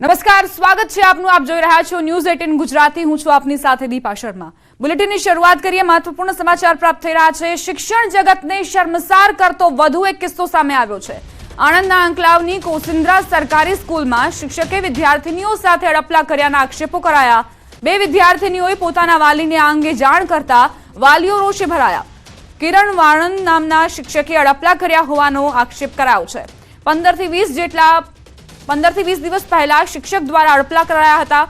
નમસ્કાર, સ્વાગત છે આપનું. આપ જોઈ રહ્યા છો ન્યૂઝ એટીન ગુજરાતી. હું છું આપની સાથે દીપા શર્મા. બુલેટિનની શરૂઆત કરીએ. મહત્વપૂર્ણ સમાચાર પ્રાપ્ત થઈ રહ્યા છે. શિક્ષણ જગતને શર્મસાર કરતો વધુ એક કિસ્સો સામે આવ્યો છે. આણંદના અંકલાવની કોસિન્દ્રા સરકારી સ્કૂલમાં શિક્ષકે વિદ્યાર્થીનીઓ સાથે અડપલા કર્યાના આક્ષેપો કરાયા. બે વિદ્યાર્થીનીઓએ પોતાના વાલીને આ અંગે જાણ કરતા વાલીઓ રોષે ભરાયા. કિરણ વાણંદ નામના શિક્ષકે અડપલા કર્યા હોવાનો આક્ષેપ કરાયો છે. પંદરથી વીસ જેટલા પંદરથી વીસ દિવસ પહેલા શિક્ષક દ્વારા અડપલા કરાયા હતા.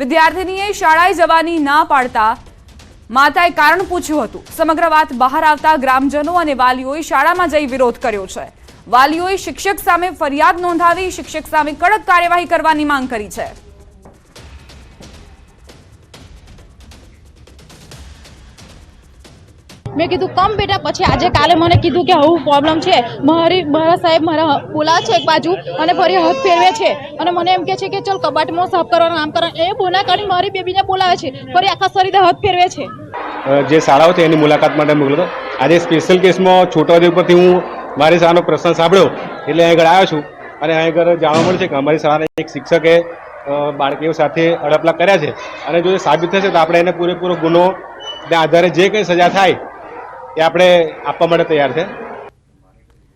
વિદ્યાર્થીનીએ શાળાએ જવાની ના પાડતા માતાએ કારણ પૂછ્યું હતું. સમગ્ર વાત બહાર આવતા ગ્રામજનો અને વાલીઓએ શાળામાં જઈ વિરોધ કર્યો છે. વાલીઓએ શિક્ષક સામે ફરિયાદ નોંધાવી શિક્ષક સામે કડક કાર્યવાહી કરવાની માંગ કરી છે. મેં કીધું, કમ બેટા, પછી આજે કાલે મને કીધું કે આવું પ્રોબ્લેમ છે. મારી, મારા સાહેબ મારા બોલાવે છે એક બાજુ અને ફરી હાથ ફેરવે છે. અને મને એમ કહે છે કે ચલ કબાટમાં સાફ કરવાનું, આમ કરવાનું. એ ગુના કરીને મારી બેબીને બોલાવે છે. ફરી આખા શરીરે હાથ ફેરવે છે. જે શાળાઓ છે એની મુલાકાત માટે મોકલ્યો હતો આજે સ્પેશિયલ કેસમાં છોટાઉદેપુર પરથી હું મારી શાળાનો પ્રશ્ન સાંભળ્યો. એટલે અહીં આગળ આવ્યો છું. અને અહીં આગળ જાણવા મળ્યું છે કે અમારી શાળાના એક શિક્ષકે બાળકીઓ સાથે અડપલા કર્યા છે. અને જો એ સાબિત થશે તો આપણે એને પૂરેપૂરો ગુનો આધારે જે કંઈ સજા થાય એ આપણે આપવા માટે તૈયાર છે.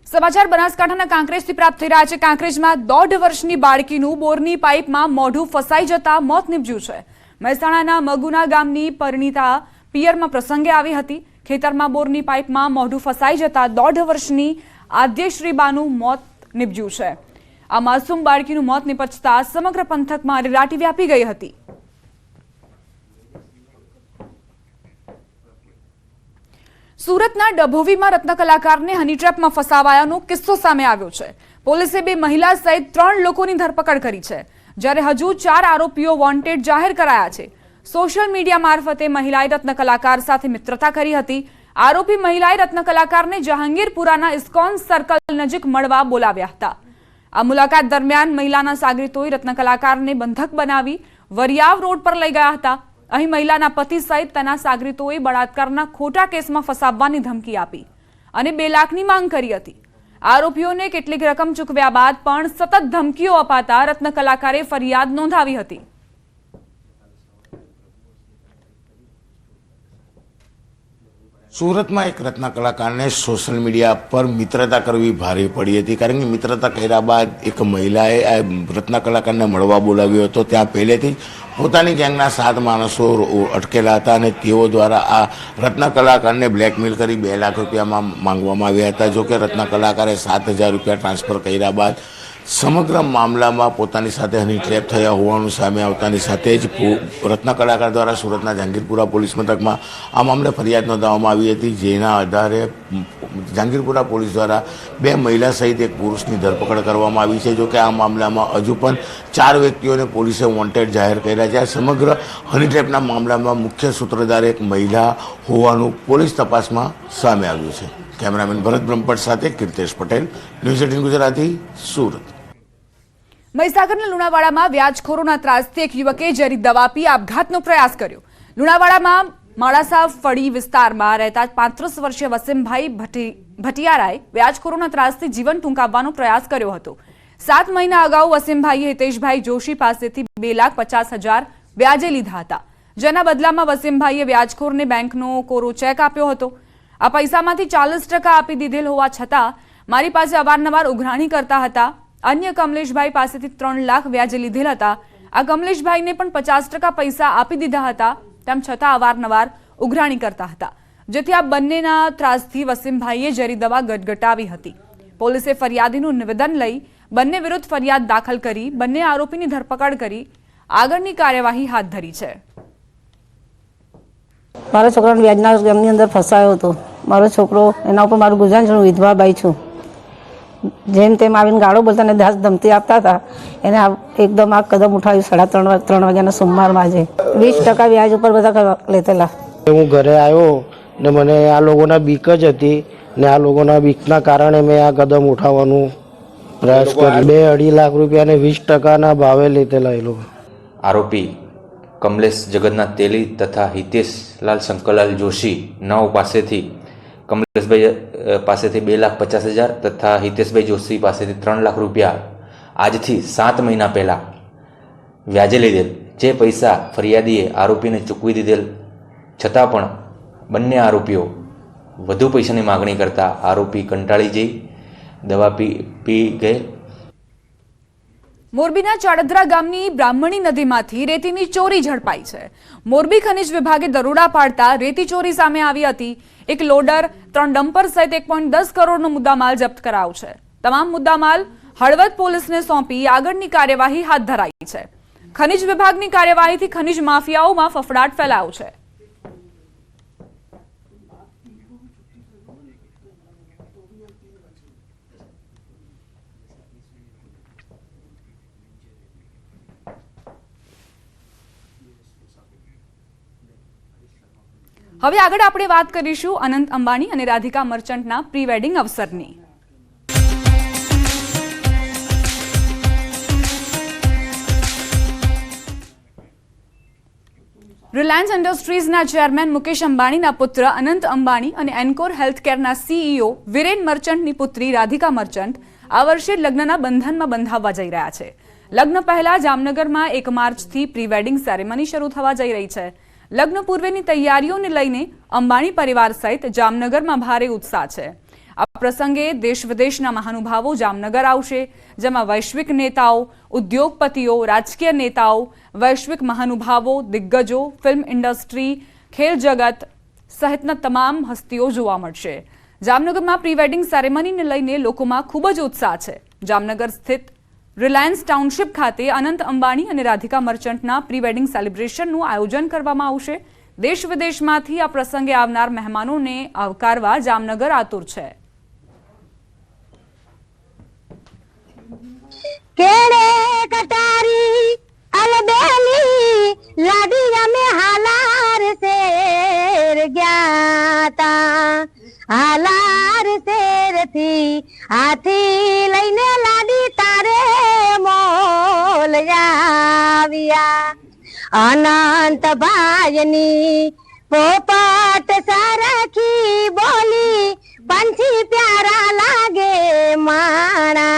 સમાચાર બનાસકાંઠાના કાંકરેજથી પ્રાપ્ત થઈ રહ્યા છે. કાંકરેજમાં દોઢ વર્ષની બાળકીનું બોરની પાઇપમાં મોઢું ફસાઈ જતા મોત નીપજ્યું છે. મહેસાણાના મગુના ગામની પરિણીતા પિયરમાં પ્રસંગે આવી હતી. ખેતરમાં બોરની પાઇપમાં મોઢું ફસાઈ જતા દોઢ વર્ષની આદ્યશ્રીબાનું મોત નીપજ્યું છે. આ માસૂમ બાળકીનું મોત નીપજતા સમગ્ર પંથકમાં રેલાટી વ્યાપી ગઈ હતી. સુરતના ડભોવીમાં રત્નકલાકારને હનીટ્રેપમાં ફસાવાયાનો કિસ્સો સામે આવ્યો છે. પોલીસે બે મહિલા સહિત ત્રણ લોકોની ધરપકડ કરી છે, જ્યારે હજુ ચાર આરોપીઓ વોન્ટેડ જાહેર કરાયા છે. સોશિયલ મીડિયા મારફતે મહિલાએ રત્ન કલાકાર સાથે મિત્રતા કરી હતી. આરોપી મહિલાએ રત્ન કલાકારને જહાંગીરપુરાના ઇસ્કોન સર્કલ નજીક મળવા બોલાવ્યા હતા. આ મુલાકાત દરમિયાન મહિલાના સાગરીતોએ રત્ન કલાકારને બંધક બનાવી વરિયાવ રોડ પર લઈ ગયા હતા. અહીં મહિલાના પતિ સહિત તેના સાગરીતોએ બળાત્કારના ખોટા કેસમાં ફસાવવાની ધમકી આપી અને બે લાખની માંગ કરી હતી. આરોપીઓને કેટલીક રકમ ચૂકવ્યા બાદ પણ સતત ધમકીઓ અપાતા રત્ન કલાકારે ફરિયાદ નોંધાવી હતી. સુરતમાં એક રત્ન કલાકારને સોશિયલ મીડિયા પર મિત્રતા કરવી ભારે પડી હતી. કારણ કે મિત્રતા કર્યા બાદ એક મહિલાએ આ રત્ન કલાકારને મળવા બોલાવ્યો હતો. ત્યાં પહેલેથી પોતાની ગેંગના સાત માણસો અટકેલા હતા અને તેઓ દ્વારા આ રત્ન કલાકારને બ્લેકમેલ કરી બે લાખ રૂપિયામાં માંગવામાં આવ્યા હતા. જોકે રત્ન કલાકારે સાત હજાર રૂપિયા ટ્રાન્સફર કર્યા બાદ સમગ્ર મામલામાં પોતાની સાથે હની ટ્રેપ થયા હોવાનું સામે આવતાની સાથે જ રત્ન કલાકાર દ્વારા સુરતના જહાંગીરપુરા પોલીસ મથકમાં આ મામલે ફરિયાદ નોંધાવવામાં આવી હતી, જેના આધારે જહાંગીરપુરા પોલીસ દ્વારા બે મહિલા સહિત એક પુરુષની ધરપકડ કરવામાં આવી છે. જોકે આ મામલામાં હજુ પણ ચાર વ્યક્તિઓને પોલીસે વોન્ટેડ જાહેર કર્યા છે. આ સમગ્ર હની ટ્રેપના મામલામાં મુખ્ય સૂત્રધાર એક મહિલા હોવાનું પોલીસ તપાસમાં સામે આવ્યું છે. કેમેરામેન ભરત બ્રહ્મપટ સાથે કીર્તેશ પટેલ, ન્યૂઝ એટીન ગુજરાતી, સુરત. મહીસાગરના લુણાવાડામાં વ્યાજખોરોના ત્રાસથી એક યુવકે ઝેરી દવા પી આપઘાતનો પ્રયાસ કર્યો. લુણાવાડામાં માળાસા ફળી વિસ્તારમાં રહેતા પાંત્રીસ વર્ષીય વસીમભાઈ ભટી, ભટિયારાએ વ્યાજખોરોના ત્રાસથી જીવન ટૂંકાવવાનો પ્રયાસ કર્યો હતો. સાત મહિના અગાઉ વસીમભાઈએ હિતેશભાઈ જોશી પાસેથી બે લાખ પચાસ હજાર વ્યાજે લીધા હતા. જેના બદલામાં વસીમભાઈએ વ્યાજખોરને બેંકનો કોરો ચેક આપ્યો હતો. આ પૈસામાંથી ચાલીસ ટકા આપી દીધેલ હોવા છતાં મારી પાસે અવારનવાર ઉઘરાણી કરતા હતા. અન્ય કમલેશભાઈ પાસેથી ત્રણ લાખ વ્યાજે લીધેલ હતા. આ કમલેશભાઈને પણ પચાસ ટકા પૈસા આપી દીધા હતા. તેમ છતાં અવારનવાર ઉઘરાણી કરતા હતા. જેથી આ બંનેના ત્રાસથી વસીમભાઈએ ઝેરી દવા ગટગટાવી હતી. પોલીસે ફરિયાદીનું નિવેદન લઈ બંને વિરુદ્ધ ફરિયાદ દાખલ કરી, બંને આરોપીની ધરપકડ કરી આગળની કાર્યવાહી હાથ ધરી છે. મારા છોકરાને વ્યાજના ગામની અંદર ફસાયો હતો. મારો છોકરો એના ઉપર મારું ગુજરાન હું વિધવા બાઈ છું. જેમ તેમ આવીને ગાળો બોલતા ને દાસ ધમતી આપતા હતા એને આ એકદમ આ કદમ ઉઠાવ્યું સાડા ત્રણ વાગ- ત્રણ વાગ્યાના સોમવારમાં આજે. વીસ ટકા વ્યાજ ઉપર બધા લેતેલા. હું ઘરે આવ્યો ને મને આ લોકોના બીક જ હતી ને આ લોકોના બીકના કારણે મેં આ કદમ ઉઠાવવાનું પ્રયાસ કર્યો. બે અઢી લાખ રૂપિયાને વીસ ટકાના ભાવે લીધેલા એ લોકો. આરોપી કમલેશ જગન્નાથ તેલી તથા હિતેશ લાલ શંકરલાલ જોશી નવ પાસેથી કમલેશભાઈ પાસેથી બે લાખ પચાસ હજાર તથા હિતેશભાઈ જોશી પાસેથી ત્રણ લાખ રૂપિયા આજથી સાત મહિના પહેલાં વ્યાજે લીધેલ જે પૈસા ફરિયાદીએ આરોપીને ચૂકવી દીધેલ, છતાં પણ બંને આરોપીઓ વધુ પૈસાની માગણી કરતા આરોપી કંટાળી જઈ, દવા પી પી ગયેલ મોરબીના ચાડદ્રા ગામની બ્રાહ્મણી નદીમાંથી રેતીની ચોરી ઝડપાઈ છે. મોરબી ખનિજ વિભાગે દરોડા પાડતા રેતી ચોરી સામે આવી હતી. એક લોડર, ત્રણ ડમ્પર સહિત એક પોઈન્ટ દસ કરોડનો મુદ્દામાલ જપ્ત કરાયો છે. તમામ મુદ્દામાલ હળવદ પોલીસને સોંપી આગળની કાર્યવાહી હાથ ધરાઈ છે. ખનિજ વિભાગની કાર્યવાહીથી ખનિજ માફિયાઓમાં ફફડાટ ફેલાયો છે. હવે આગળ આપણે વાત કરીશું અનંત અંબાણી અને રાધિકા મર્ચન્ટના પ્રી વેડિંગ અવસરની. રિલાયન્સ ઇન્ડસ્ટ્રીઝના ચેરમેન મુકેશ અંબાણીના પુત્ર અનંત અંબાણી અને એન્કોર હેલ્થકેરના સીઈઓ વિરેન મર્ચન્ટની પુત્રી રાધિકા મર્ચન્ટ આ વર્ષે લગ્નના બંધનમાં બંધાવવા જઈ રહ્યા છે. લગ્ન પહેલા જામનગરમાં એક માર્ચથી પ્રી વેડિંગ સેરેમની શરૂ થવા જઈ રહી છે. લગ્ન પૂર્વેની તૈયારીઓને લઈને અંબાણી પરિવાર સહિત જામનગરમાં ભારે ઉત્સાહ છે. આ પ્રસંગે દેશ વિદેશના મહાનુભાવો જામનગર આવશે, જેમાં વૈશ્વિક નેતાઓ, ઉદ્યોગપતિઓ, રાજકીય નેતાઓ, વૈશ્વિક મહાનુભાવો, દિગ્ગજો, ફિલ્મ ઇન્ડસ્ટ્રી, ખેલ જગત સહિતના તમામ હસ્તીઓ જોવા મળશે. જામનગરમાં પ્રી વેડિંગ સેરેમનીને લઈને લોકોમાં ખૂબ જ ઉત્સાહ છે. જામનગર સ્થિત રિલાયન્સ ટાઉનશીપ ખાતે અનંત અંબાણી અને રાધિકા મર્ચન્ટના પ્રી સેલિબ્રેશનનું આયોજન કરવામાં આવશે. દેશ વિદેશમાંથી આ પ્રસંગે આવનાર મહેમાનોને આવકારવા જામનગર આતુર છે. કેળે કટારી, અલબેલી લાડી હાલાર હાલાર શેર થી હાથી લઈને લાડી તારે મોલ આવ્યા. અનંત ભાઈની પોપટ સરખી બોલી પંછી પ્યારા લાગે માણા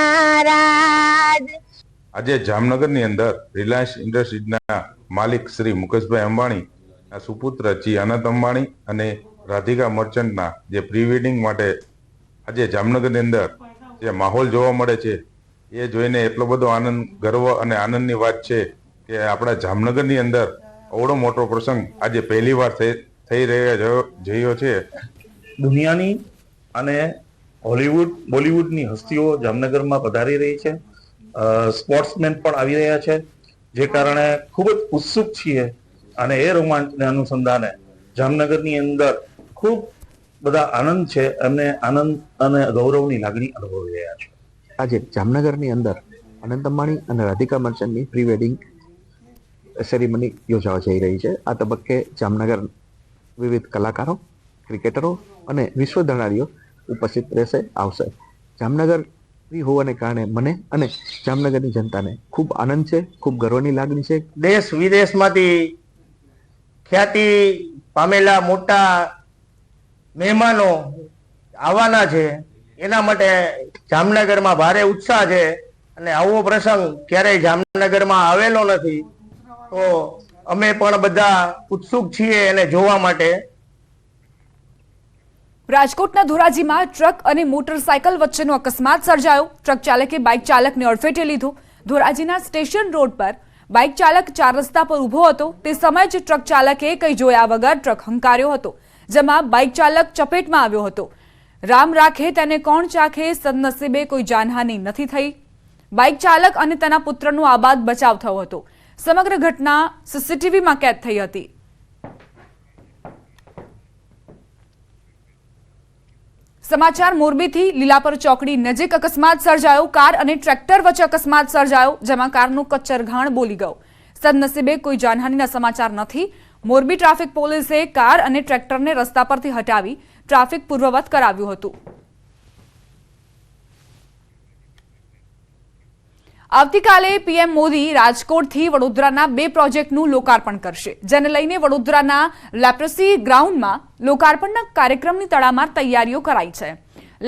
આજે જામનગરની અંદર રિલાયન્સ ઇન્ડસ્ટ્રીઝના માલિક શ્રી મુકેશભાઈ અંબાણી સુપુત્ર જી અનંત અંબાણી અને રાધિકા મર્ચન્ટના જે પ્રી વેડિંગ માટે આજે જામનગરની અંદર જે માહોલ જોવા મળે છે, એ જોઈને એટલો બધો આનંદ, ગર્વ અને આનંદની વાત છે કે આપણા જામનગરની અંદર અવડો મોટો પ્રસંગ આજે પહેલી વાર થઈ રહ્યો જયો છે. દુનિયાની અને હોલિવૂડ, બોલિવૂડની હસ્તીઓ જામનગરમાં પધારી રહી છે. સ્પોર્ટ્સમેન પણ આવી રહ્યા છે, જે કારણે ખૂબ જ ઉત્સુક છીએ. અને એ રોમાંચને અનુસંધાને જામનગરની અંદર ખૂબ બધા આનંદ છે અને આનંદ અને ગૌરવની લાગણી અનુભવી રહ્યા છે. આજે જામનગરની અંદર અનંત અંબાણી અને રાધિકા મર્ચન્ટની પ્રી વેડિંગ સેરેમની યોજાવા જઈ રહી છે. આ તબક્કે જામનગર વિવિધ કલાકારો ક્રિકેટરો અને વિશ્વ ધણારીઓ ઉપસ્થિત રહેશે આવશે. જામનગર હોવાને કારણે મને અને જામનગરની જનતાને ખૂબ આનંદ છે ખૂબ ગર્વની લાગણી છે. દેશ વિદેશમાંથી ખ્યાતિ પામેલા મોટા મહેમાનો આવવાના છે. એના માટે જામનગરમાં ભારે ઉત્સાહ છે અને આવો પ્રસંગ ક્યારેય જામનગરમાં આવેલો નથી. તો અમે પણ બધા ઉત્સુક છીએ એને જોવા માટે. રાજકોટના ધોરાજીમાં ટ્રક અને મોટરસાયકલ વચ્ચેનો અકસ્માત સર્જાયો. ટ્રક ચાલકે બાઇક ચાલકને અડફેટે લીધો. ધોરાજીના સ્ટેશન રોડ પર બાઇક ચાલક ચાર રસ્તા પર ઊભો હતો. તે સમયે જ ટ્રક ચાલકે કંઈ જોયા વગર ટ્રક હંકાર્યો હતો. જેમાં બાઇક ચાલક ચપેટમાં આવ્યો હતો. રામ રાખે તેને કોણ ચાખે સદનસીબે કોઈ જાનહાનિ નથી થઈ. બાઇક ચાલક અને તેના પુત્રનો આબાદ બચાવ થયો હતો. સમગ્ર ઘટના સીસીટીવીમાં કેદ થઈ હતી. સમાચાર મોરબીથી લીલાપર ચોકડી નજીક અકસ્માત સર્જાયો. કાર અને ટ્રેક્ટર વચ્ચે અકસ્માત સર્જાયો, જેમાં કારનું કચ્ચરઘાણ બોલી ગયો. સદનસીબે કોઈ જાનહાનિના સમાચાર નથી. મોરબી ટ્રાફિક પોલીસે કાર અને ટ્રેક્ટરને રસ્તા પરથી હટાવી ટ્રાફિક પૂર્વવત કરાવ્યું હતું. આવતીકાલે પીએમ મોદી રાજકોટથી વડોદરાના બે પ્રોજેક્ટનું લોકાર્પણ કરશે, જેને લઈને વડોદરાના લેપ્રસી ગ્રાઉન્ડમાં લોકાર્પણના કાર્યક્રમની તડામાર તૈયારીઓ કરાઈ છે.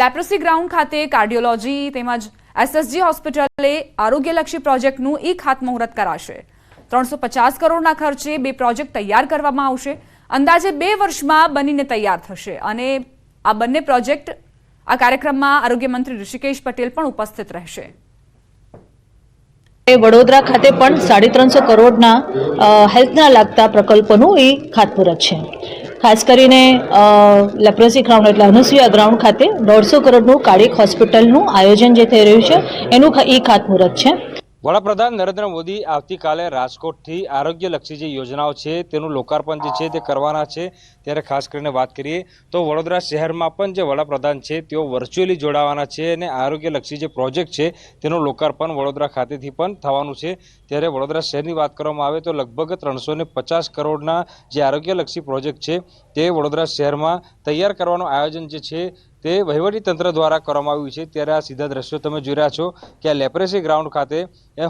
લેપ્રસી ગ્રાઉન્ડ ખાતે કાર્ડિયોલોજી તેમજ એસએસજી હોસ્પિટલે આરોગ્યલક્ષી પ્રોજેક્ટનું ઈ ખાતમુહૂર્ત કરાશે. ત્રણસો પચાસ કરોડના ખર્ચે બે પ્રોજેક્ટ તૈયાર કરવામાં આવશે. અંદાજે બે વર્ષમાં બનીને તૈયાર થશે. અને આ બંને પ્રોજેક્ટ આ કાર્યક્રમમાં આરોગ્ય મંત્રી ઋષિકેશ પટેલ પણ ઉપસ્થિત રહેશે. વડોદરા ખાતે પણ સાડી ત્રણસો કરોડના હેલ્થના લાગતા પ્રકલ્પોનું એ ખાતમુહૂર્ત છે. ખાસ કરીને લેપ્રોસી ગ્રાઉન્ડ એટલે અનુસુયા ગ્રાઉન્ડ ખાતે દોઢસો કરોડનું કાર્ડિક હોસ્પિટલનું આયોજન જે થઈ રહ્યું છે, એનું એ ખાતમુહૂર્ત છે. વડાપ્રધાન નરેન્દ્ર મોદી આવતીકાલે રાજકોટથી આરોગ્યલક્ષી જે યોજનાઓ છે, તેનું લોકાર્પણ જે છે, તે કરવાના છે. ત્યારે ખાસ કરીને વાત કરીએ તો વડોદરા શહેરમાં પણ જે વડાપ્રધાન છે, તેઓ વર્ચ્યુઅલી જોડાવાના છે અને આરોગ્યલક્ષી જે પ્રોજેક્ટ છે, તેનું લોકાર્પણ વડોદરા ખાતેથી પણ થવાનું છે. ત્યારે વડોદરા શહેરની વાત કરવામાં આવે તો લગભગ ત્રણસો પચાસ કરોડના જે આરોગ્યલક્ષી પ્રોજેક્ટ છે, તે વડોદરા શહેરમાં તૈયાર કરવાનું આયોજન જે છે તે તંત્ર દ્વારા કરવામાં આવ્યું છે. ત્યારે આ સીધા દ્રશ્યો તમે જોઈ રહ્યા છો કે આ લેપ્રેસી ગ્રાઉન્ડ ખાતે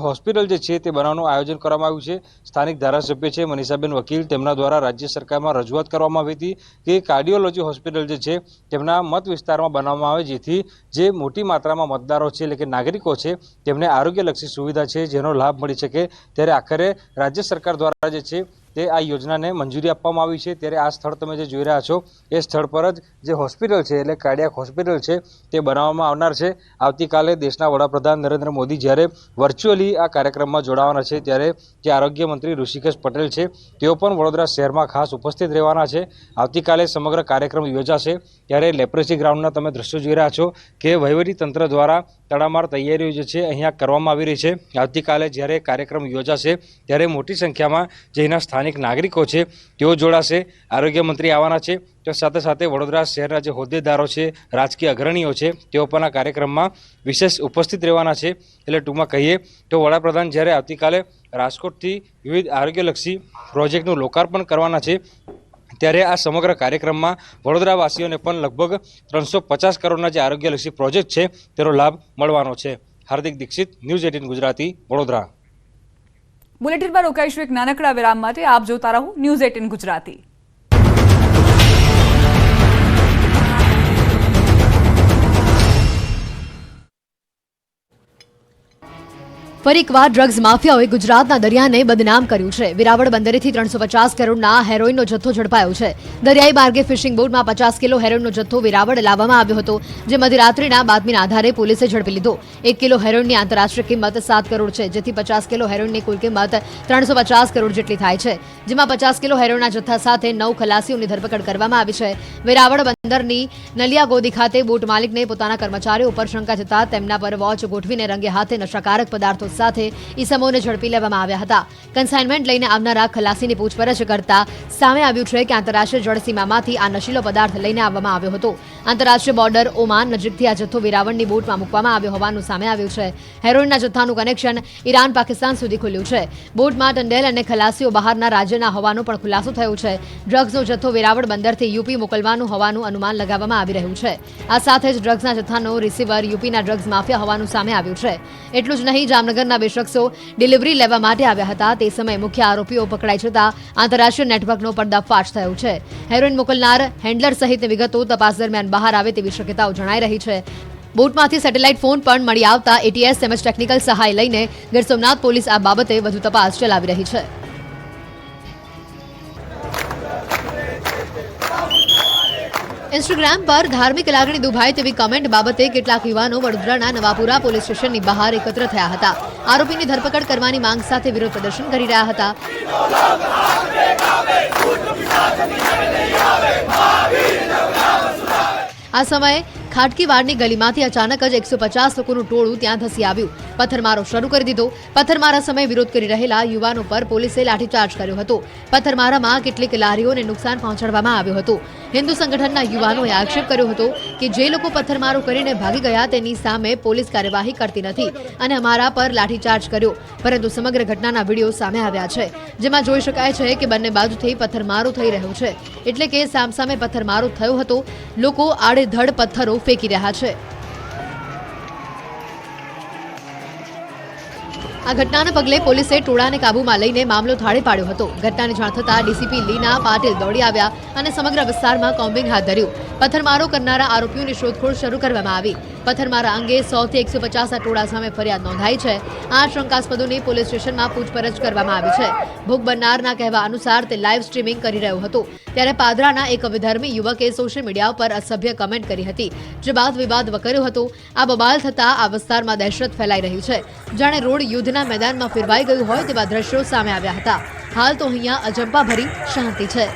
હોસ્પિટલ જે છે તે બનાવવાનું આયોજન કરવામાં આવ્યું છે. સ્થાનિક ધારાસભ્ય છે મનીષાબેન વકીલ. તેમના દ્વારા રાજ્ય સરકારમાં રજૂઆત કરવામાં આવી હતી કે કાર્ડિયોલોજી હોસ્પિટલ જે છે તેમના મત વિસ્તારમાં બનાવવામાં આવે, જેથી જે મોટી માત્રામાં મતદારો છે, એટલે કે નાગરિકો છે, તેમને આરોગ્યલક્ષી સુવિધા છે, જેનો લાભ મળી શકે. ત્યારે આખરે રાજ્ય સરકાર દ્વારા જે છે તે આ યોજનાને મંજૂરી આપવામાં આવી છે. ત્યારે આ સ્થળ તમે જે જોઈ રહ્યા છો, એ સ્થળ પર જ જે હોસ્પિટલ છે, એટલે કાર્ડિયાક હોસ્પિટલ છે, તે બનાવવામાં આવનાર છે. આવતીકાલે દેશના વડાપ્રધાન નરેન્દ્ર મોદી જ્યારે વર્ચ્યુઅલી આ કાર્યક્રમમાં જોડાવાના છે, ત્યારે જે આરોગ્ય મંત્રી ઋષિકેશ પટેલ છે, તેઓ પણ વડોદરા શહેરમાં ખાસ ઉપસ્થિત રહેવાના છે. આવતીકાલે સમગ્ર કાર્યક્રમ યોજાશે. ત્યારે લેપ્રેસી ગ્રાઉન્ડના તમે દ્રશ્યો જોઈ રહ્યા છો કે વહીવટી તંત્ર દ્વારા તડામાર તૈયારીઓ જે છે, અહીંયા કરવામાં આવી રહી છે. આવતીકાલે જ્યારે કાર્યક્રમ યોજાશે, ત્યારે મોટી સંખ્યામાં જેના અહીંના સ્થાનિક નાગરિકો છે, તેઓ જોડાશે. આરોગ્ય મંત્રી આવવાના છે. તો સાથે સાથે વડોદરા શહેરના જે હોદ્દેદારો છે, રાજકીય અગ્રણીઓ છે, તેઓ પણ આ કાર્યક્રમમાં વિશેષ ઉપસ્થિત રહેવાના છે. એટલે ટૂંકમાં કહીએ તો વડાપ્રધાન જ્યારે આવતીકાલે રાજકોટથી વિવિધ આરોગ્યલક્ષી પ્રોજેક્ટનું લોકાર્પણ કરવાના છે, ત્યારે આ સમગ્ર કાર્યક્રમમાં વડોદરાવાસીઓને પણ લગભગ ત્રણસો પચાસ કરોડના જે આરોગ્યલક્ષી પ્રોજેક્ટ છે, તેનો લાભ મળવાનો છે. Hardik Dixit, news eighteen Gujarati, Vadodara. બુલેટિનમાં રોકાઈશું એક નાનકડા વિરામ માટે. આપ જોતા રહો ન્યૂઝ એટીન ગુજરાતી. ફરી એકવાર ડ્રગ્સ માફિયાઓએ ગુજરાતના દરિયાને બદનામ કર્યું છે. વિરાવળ બંદરેથી ત્રણસો પચાસ કરોડના હેરોઇનનો જથ્થો ઝડપાયો છે. દરિયાઈ માર્ગે ફિશિંગ બોટમાં પચાસ કિલો હેરોઇનનો જથ્થો વિરાવળ લાવવામાં આવ્યો હતો જે મધ્યરાત્રિના બાતમીના આધારે પોલીસે ઝડપી લીધો. એક કિલો હેરોઇનની આંતરરાષ્ટ્રીય કિંમત સાત કરોડ છે, જેથી પચાસ કિલો હેરોઇનની કુલ કિંમત ત્રણસો પચાસ કરોડ જેટલી થાય છે. જેમાં પચાસ કિલો હેરોઇનના જથ્થા સાથે નવ ખલાસીઓની ધરપકડ કરવામાં આવી છે. વેરાવળ બંદરની નલિયા ગોદી ખાતે બોટ માલિકને પોતાના કર્મચારીઓ ઉપર શંકા જતા તેમના પર વોચ ગોઠવીને રંગે હાથે નશાકારક પદાર્થો સાથે ઈસમોને ઝડપી લેવામાં આવ્યા હતા. કન્સાઇનમેન્ટ લઈને આવનારા ખલાસીની પૂછપરછ કરતા સામે આવ્યું છે કે આંતરરાષ્ટ્રીય જળસીમામાંથી આ નશીલો પદાર્થ લઈને આવવામાં આવ્યો હતો. આંતરરાષ્ટ્રીય બોર્ડર ઓમાન નજીકથી આ જથ્થો વેરાવળની બોટમાં મૂકવામાં આવ્યો હોવાનું સામે આવ્યું છે. હેરોઇનના જથ્થાનું કનેક્શન ઈરાન પાકિસ્તાન સુધી ખુલ્યું છે. બોટમાં ટંડેલ અને ખલાસીઓ બહારના રાજ્યના હોવાનો પણ ખુલાસો થયો છે. ડ્રગ્સનો જથ્થો વેરાવળ બંદરથી યુપી મોકલવાનું હોવાનું અનુમાન લગાવવામાં આવી રહ્યું છે. આ સાથે જ ડ્રગ્સના જથ્થાનો રિસીવર યુપીના ડ્રગ્સ માફિયા હોવાનું સામે આવ્યું છે. એટલું જ નહીં જામનગરના બે શખ્સો ડિલિવરી લેવા માટે આવ્યા હતા. તે સમયે મુખ્ય આરોપીઓ પકડાઈ જતા આંતરરાષ્ટ્રીય નેટવર્કનો પર્દાફાશ થયો છે. હેરોઇન મોકલનાર હેન્ડલર સહિતની વિગતો તપાસ દરમિયાન બહાર આવે તેવી શક્યતાઓ જણાઈ રહી છે. બોટમાંથી સેટેલાઇટ ફોન પણ મળી આવતા એટીએસ તેમજ ટેકનિકલ સહાય લઈને ગીર સોમનાથ પોલીસ આ બાબતે વધુ તપાસ ચલાવી રહી છે. ઇન્સ્ટાગ્રામ પર ધાર્મિક લાગણી દુભાય તેવી કમેન્ટ બાબતે કેટલાક યુવાનો વડોદરાના નવાપુરા પોલીસ સ્ટેશનની બહાર એકત્ર થયા હતા. આરોપીની ધરપકડ કરવાની માંગ સાથે વિરોધ પ્રદર્શન કરી રહ્યા હતા. આ સમયે ખાટકીવાડની ગલીમાંથી અચાનક જ એકસો પચાસ લોકોનું ટોળું ત્યાં ધસી આવ્યું. પથ્થરમારો શરૂ કરી દીધો. પથ્થરમારા સમયે વિરોધ કરી રહેલા યુવાનો પર પોલીસે લાઠીચાર્જ કર્યો હતો. પથ્થરમારામાં કેટલીક લારીઓને નુકસાન પહોંચાડવામાં આવ્યું હતું. હિન્દુ સંગઠનના યુવાનોએ આક્ષેપ કર્યો હતો કે જે લોકો પથ્થરમારો કરીને ભાગી ગયા તેની સામે પોલીસ કાર્યવાહી કરતી નથી અને અમારા પર લાઠીચાર્જ કર્યો. પરંતુ સમગ્ર ઘટનાના વીડિયો સામે આવ્યા છે, જેમાં જોઈ શકાય છે કે બંને બાજુથી પથ્થરમારો થઈ રહ્યો છે. એટલે કે સામસામે પથ્થરમારો થયો હતો. લોકો આડેધડ પથ્થરો ફેંકી રહ્યા છે આ ઘટનાના પગલે પોલીસે ટોળાને કાબૂમાં લઈને મામલો થાળે પાડ્યો હતો. ઘટનાની જાણ થતાં ડીસીપી લીના પાટીલ દોડી આવ્યા અને સમગ્ર વિસ્તારમાં કોમ્બિંગ હાથ ધર્યું. પથ્થરમારો કરનારા આરોપીઓની શોધખોળ શરૂ કરવામાં આવી. પથ્થરમારા અંગે સોથી એકસો પચાસ ટોળા સામે ફરિયાદ નોંધાઈ છે. આ શંકાસ્પદોની પોલીસ સ્ટેશનમાં પૂછપરછ કરવામાં આવી છે. ભોગ બનનારના કહેવા અનુસાર તે લાઈવ સ્ટ્રીમિંગ કરી રહ્યો હતો. ત્યારે પાદરાના એક વિધર્મી યુવકે સોશિયલ મીડિયા પર અસભ્ય કમેન્ટ કરી હતી. જે બાદ વિવાદ વકર્યો હતો. આ બબાલ થતાં આ વિસ્તારમાં દહેશત ફેલાઈ રહી છે. જાણે રોડ યુદ્ધના મેદાનમાં ફેરવાઈ ગયું હોય તેવા દ્રશ્યો સામે આવ્યા હતા. હાલ તો અહીંયા અજંપાભરી શાંતિ છે.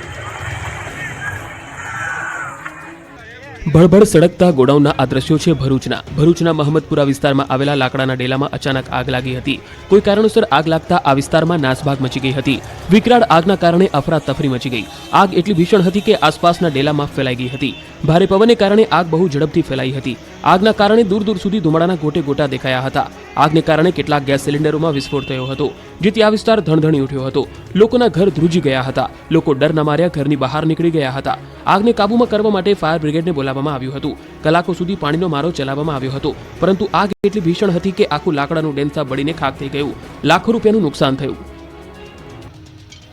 ભળભળ સળગતા ગોડાઉનના આ દ્રશ્યો છે ભરૂચના. ભરૂચના મહમ્મદપુરા વિસ્તારમાં આવેલા લાકડાના ડેલામાં અચાનક આગ લાગી હતી. કોઈ કારણોસર આગ લાગતા આ વિસ્તારમાં નાસભાગ મચી ગઈ હતી. વિકરાળ આગના કારણે અફરાતફરી મચી ગઈ. આગ એટલી ભીષણ હતી કે આસપાસના ડેલામાં ફેલાઈ ગઈ હતી. ભારે પવનને કારણે આગ બહુ ઝડપથી ફેલાઈ હતી. આગના કારણે દૂર દૂર સુધી ધુમાડાના ગોટે ગોટા દેખાયા હતા. આગને કારણે કેટલાક ગેસ સિલિન્ડરોમાં વિસ્ફોટ થયો હતો, જેથી આ વિસ્તાર ધણધણી ઉઠ્યો હતો. લોકોના ઘર ધ્રુજી ગયા હતા. લોકો ડરના માર્યા ઘરની બહાર નીકળી ગયા હતા. આગને કાબૂમાં કરવા માટે ફાયર બ્રિગેડને બોલાવવામાં આવ્યું હતું. કલાકો સુધી પાણીનો મારો ચલાવવામાં આવ્યો હતો. પરંતુ આગ એટલી ભીષણ હતી કે આખું લાકડાનું ડેન્સા બળીને ખાક થઈ ગયું. લાખો રૂપિયાનું નુકસાન થયું.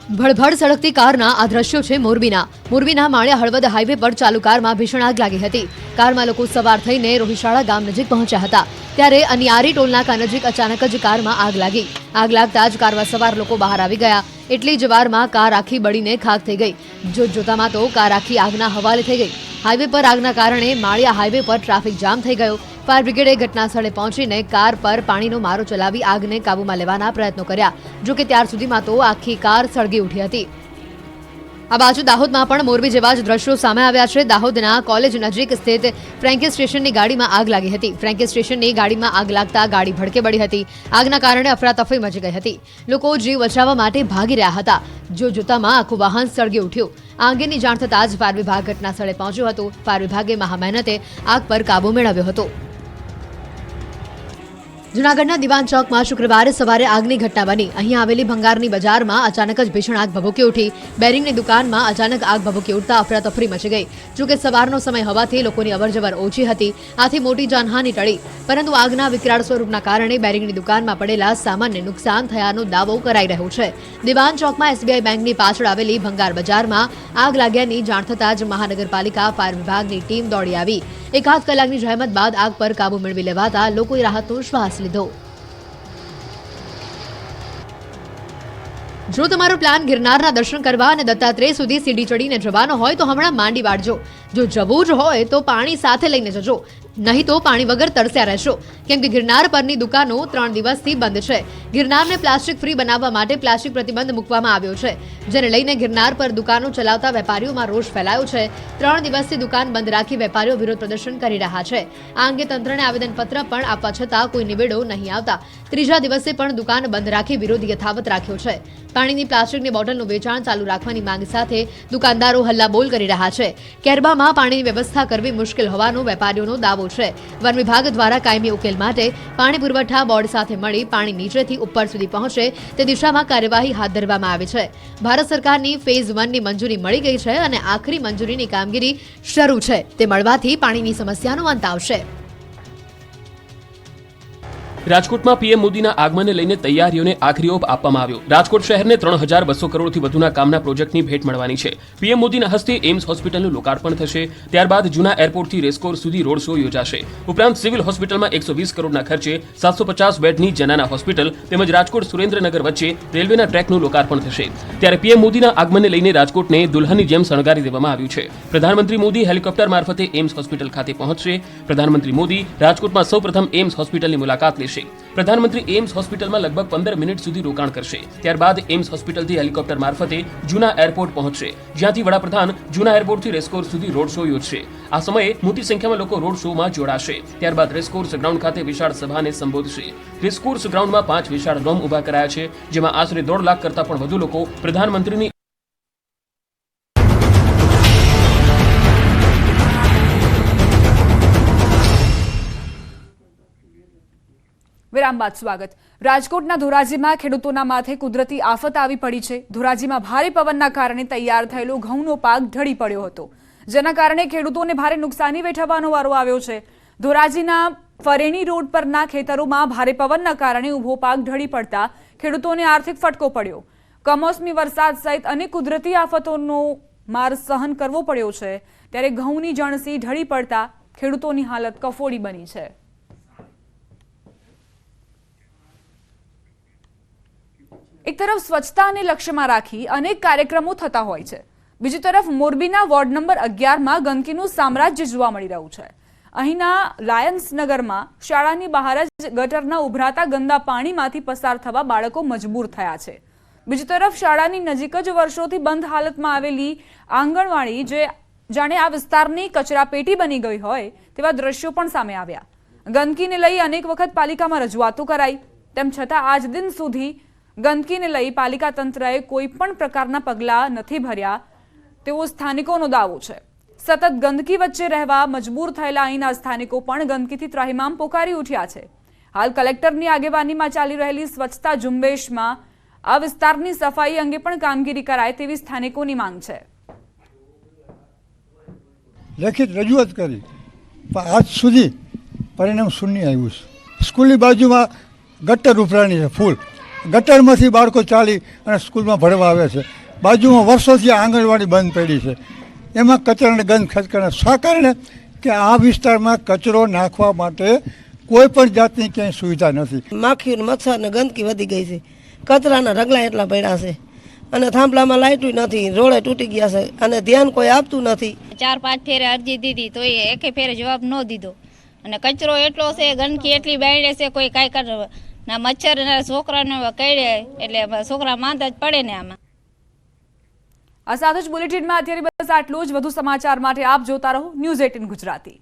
ભડભડ સળગતી કારના આ દ્રશ્યો છે મોરબીના. મોરબીના માળિયા હળવદ હાઈવે પર ચાલુ કારમાં ભીષણ આગ લાગી હતી. કારમાં લોકો સવાર થઈને રોહિશાળા ગામ નજીક પહોંચ્યા હતા. ત્યારે અનિયારી ટોલનાકા નજીક અચાનક જ કારમાં આગ લાગી. આગ લાગતા જ કારમાં સવાર લોકો બહાર આવી ગયા. એટલી જ વારમાં કાર આખી બળીને ખાક થઈ ગઈ. જો જોતામાં તો કાર આખી આગના હવાલે થઈ ગઈ. હાઈવે પર આગના કારણે માળિયા હાઈવે પર ટ્રાફિક જામ થઈ ગયો. ફાયર બ્રિગેડે ઘટના સ્થળે પહોંચીને કાર પર પાણીનો મારો ચલાવી આગને કાબૂમાં લેવાના પ્રયત્નો કર્યા જો કે ત્યાર સુધીમાં તો આખી કાર સળગી ઉઠી હતી. આ બાજુ દાહોદમાં પણ મોરબી જેવા જ દ્રશ્યો સામે આવ્યા છે. દાહોદના કોલેજ નજીક સ્થિત ફ્રેન્કી સ્ટેશનની ગાડીમાં આગ લાગી હતી. ફ્રેન્કી સ્ટેશનની ગાડીમાં આગ લાગતા ગાડી ભડકે પડી હતી. આગના કારણે અફરાતફરી મચી ગઈ હતી. લોકો જીવ બચાવવા માટે ભાગી રહ્યા હતા. જો જોતામાં આખું વાહન સળગી ઉઠ્યું. આ અંગેની જાણ થતાં જ ફાયર વિભાગ ઘટના સ્થળે પહોંચ્યું હતું. ફાયર વિભાગે મહા મહેનતે આગ પર કાબુ મેળવ્યો હતો. જૂનાગઢના દિવાન ચોકમાં શુક્રવારે સવારે આગની ઘટના બની. અહીં આવેલી ભંગારની બજારમાં અચાનક જ ભીષણ આગ ભભૂકી ઉઠી. બેરિંગની દુકાનમાં અચાનક આગ ભભૂકી ઉઠતા અફરાતફરી મચી ગઈ. જોકે સવારનો સમય હોવાથી લોકોની અવરજવર ઓછી હતી. આથી મોટી જાનહાની ટળી. પરંતુ આગના વિકરાળ સ્વરૂપના કારણે બેરિંગની દુકાનમાં પડેલા સામાનને નુકસાન થયાનો દાવો કરાઈ રહ્યો છે. દિવાન ચોકમાં એસબીઆઈ બેંકની પાછળ આવેલી ભંગાર બજારમાં આગ લાગ્યાની જાણ થતાં જ મહાનગરપાલિકા, ફાયર વિભાગની ટીમ દોડી આવી. એકાદ કલાકની જહેમત બાદ આગ પર કાબુ મેળવી લેવાતા લોકોએ રાહતનો શ્વાસ લીધો. જો તમારો પ્લાન ગિરનારના દર્શન કરવા અને દત્તાત્રેય સુધી સીડી ચડીને જવાનો હોય તો હમણાં માંડી વાળજો. જો જવું જ હોય તો પાણી સાથે લઈને જજો. નહીં તો પાણી વગર તરસ્યા રહેશો. કેમ કે ગિરનાર પરની દુકાનો ત્રણ દિવસથી બંધ છે. ગિરનારને પ્લાસ્ટિક ફ્રી બનાવવા માટે પ્લાસ્ટિક પ્રતિબંધ મૂકવામાં આવ્યો છે. જેને લઈને ગિરનાર પર દુકાનો ચલાવતા વેપારીઓમાં રોષ ફેલાયો છે. ત્રણ દિવસથી દુકાન બંધ રાખી વેપારીઓ વિરોધ પ્રદર્શન કરી રહ્યા છે. આ અંગે તંત્રને આવેદનપત્ર પણ આપવા છતાં કોઈ નિવેડો નહીં આવતા. ત્રીજા દિવસે પણ દુકાન બંધ રાખી વિરોધ યથાવત રાખ્યો છે. પાણીની પ્લાસ્ટિકની બોટલનું વેચાણ ચાલુ રાખવાની માંગ સાથે દુકાનદારો હલ્લાબોલ કરી રહ્યા છે. કેરબામાં પાણીની વ્યવસ્થા કરવી મુશ્કેલ હોવાનો વેપારીઓનો દાવો છે. વન વિભાગ દ્વારા કાયમી ઉકેલ માટે પાણી પુરવઠા બોર્ડ સાથે મળી પાણી નીચેથી ઉપર સુધી પહોંચે તે દિશામાં કાર્યવાહી હાથ ધરવામાં આવી છે. ભારત સરકારની ફેઝ વનની મંજૂરી મળી ગઈ છે અને આખરી મંજૂરીની કામગીરી શરૂ છે. તે મળવાથી પાણીની સમસ્યાનો અંત આવશે. રાજકોટમાં પીએમ મોદીના આગમનને લઈને તૈયારીઓને આખરી ઓપ આપવામાં આવ્યો. રાજકોટ શહેરને ત્રણ હજાર બસો કરોડથી વધુના કામના પ્રોજેક્ટની ભેટ મળવાની છે. પીએમ મોદીના હસ્તે એમ્સ હોસ્પિટલનું લોકાર્પણ થશે. ત્યારબાદ જૂના એરપોર્ટથી રેસકોર સુધી રોડ શો યોજાશે. ઉપરાંત સિવિલ હોસ્પિટલમાં એકસો વીસ કરોડના ખર્ચે સાતસો પચાસ બેડની જનાના હોસ્પિટલ તેમજ રાજકોટ સુરેન્દ્રનગર વચ્ચે રેલવેના ટ્રેકનું લોકાર્પણ થશે. ત્યારે પીએમ મોદીના આગમનને લઈને રાજકોટને દુલ્હનની જેમ શણગારી દેવામાં આવ્યું છે. પ્રધાનમંત્રી મોદી હેલિકોપ્ટર મારફતે એમ્સ હોસ્પિટલ ખાતે પહોંચશે. પ્રધાનમંત્રી મોદી રાજકોટમાં સૌપ્રથમ એમ્સ હોસ્પિટલની મુલાકાત લેશે. પ્રધાનમંત્રી એમ્સ હોસ્પિટલમાં લગભગ પંદર મિનિટ સુધી રોકાણ કરશે. ત્યારબાદ એમ્સ હોસ્પિટલથી હેલિકોપ્ટર મારફતે જૂના એરપોર્ટ પહોંચશે. જ્યાંથી વડાપ્રધાન જૂના એરપોર્ટથી રેસકોર્સ સુધી રોડ શો યોજશે. આ સમયે મોટી સંખ્યામાં લોકો રોડ શોમાં જોડાશે. ત્યારબાદ રેસકોર્સ ગ્રાઉન્ડ ખાતે વિશાળ સભાને સંબોધશે. રેસકોર્સ ગ્રાઉન્ડમાં પાંચ વિશાળ ડોમ ઊભા કરાયા છે, જેમાં આશરે દોઢ લાખ કરતા પણ વધુ લોકો પ્રધાનમંત્રીની વિરામ બાદ સ્વાગત. રાજકોટના ધોરાજીમાં ખેડૂતોના માથે કુદરતી આફત આવી પડી છે. ધોરાજીમાં ભારે પવનના કારણે તૈયાર થયેલો ઘઉંનો પાક ઢળી પડ્યો હતો. જેના કારણે ખેડૂતોને ભારે નુકસાની વેઠવવાનો વારો આવ્યો છે. ધોરાજીના ફરેણી રોડ પરના ખેતરોમાં ભારે પવનના કારણે ઊભો પાક ઢળી પડતા ખેડૂતોને આર્થિક ફટકો પડ્યો. કમોસમી વરસાદ સહિત અનેક કુદરતી આફતોનો માર સહન કરવો પડ્યો છે. ત્યારે ઘઉંની જણસી ઢળી પડતા ખેડૂતોની હાલત કફોડી બની છે. એક તરફ સ્વચ્છતાને લક્ષ્યમાં રાખી અનેક કાર્યક્રમો થતા હોય છે. બીજી તરફ મોરબીના વોર્ડ નંબર અગિયારમાં ગંદકીનું સામ્રાજ્ય જોવા મળી રહ્યું છે. અહીંના લાયન્સ નગરમાં શાળાની બહાર જ ગટરના ઉભરાતા ગંદા પાણીમાંથી પસાર થવા બાળકો મજબૂર થયા છે. બીજી તરફ શાળાની નજીક જ વર્ષોથી બંધ હાલતમાં આવેલી આંગણવાડી જે જાણે આ વિસ્તારની કચરા પેટી બની ગઈ હોય તેવા દ્રશ્યો પણ સામે આવ્યા. ગંદકીને લઈ અનેક વખત પાલિકામાં રજૂઆતો કરાઈ. તેમ છતાં આજ દિન સુધી ગંદકીને લઈ પાલિકા તંત્રએ કોઈ પણ પ્રકારના પગલાં નથી ભર્યા. તેવો સ્થાનિકોનો દાવો છે. સતત ગંદકી વચ્ચે રહેવા મજબૂર થયેલા અહીંના સ્થાનિકો પણ ગંદકીથી ત્રાહિમામ પોકારી ઉઠ્યા છે. હાલ કલેક્ટરની આગેવાનીમાં ચાલી રહેલી સ્વચ્છતા ઝુંબેશમાં આ વિસ્તારની સફાઈ અંગે પણ કામગીરી કરાય તેવી સ્થાનિકોની માંગ છે. લેખિત રજૂઆત કરી. પણ આજ સુધી પરિણામ શૂન્ય આવ્યું છે. સ્કૂલની બાજુમાં ગટર ઉભરાણી છે, ફૂલ. ગટરમાંથી બાળકો ચાલી અને સ્કૂલમાં ભણવા આવે છે. બાજુમાં વર્ષોથી આંગણવાડી બંધ પડી છે. એમાં કચરાને ગંધ ખચકાને શા કારણે? કે આ વિસ્તારમાં કચરો નાખવા માટે કોઈ પણ જાતની ક્યાંય સુવિધા નથી. માખી મચ્છરને મચ્છર ને ગંદકી વધી ગઈ છે. કચરાના રગલા એટલા પડ્યા છે. અને થાંભલામાં લાઇટું નથી. રોડે તૂટી ગયા છે. અને ધ્યાન કોઈ આપતું નથી. ચાર પાંચ ફેરે અરજી દીધી તો એ એકે ફેરે જવાબ ન દીધો. અને કચરો એટલો છે ગંદકી એટલી બાયડે છે કોઈ કાંઈ કર ના, મચ્છર છોકરાને કઈડે એટલે છોકરા માંદા જ પડે ને આમાં. આ સાથે જ બુલેટિનમાં અત્યારે બસ આટલું જ. વધુ સમાચાર માટે આપ જોતા રહો ન્યૂઝ એટીન ગુજરાતી.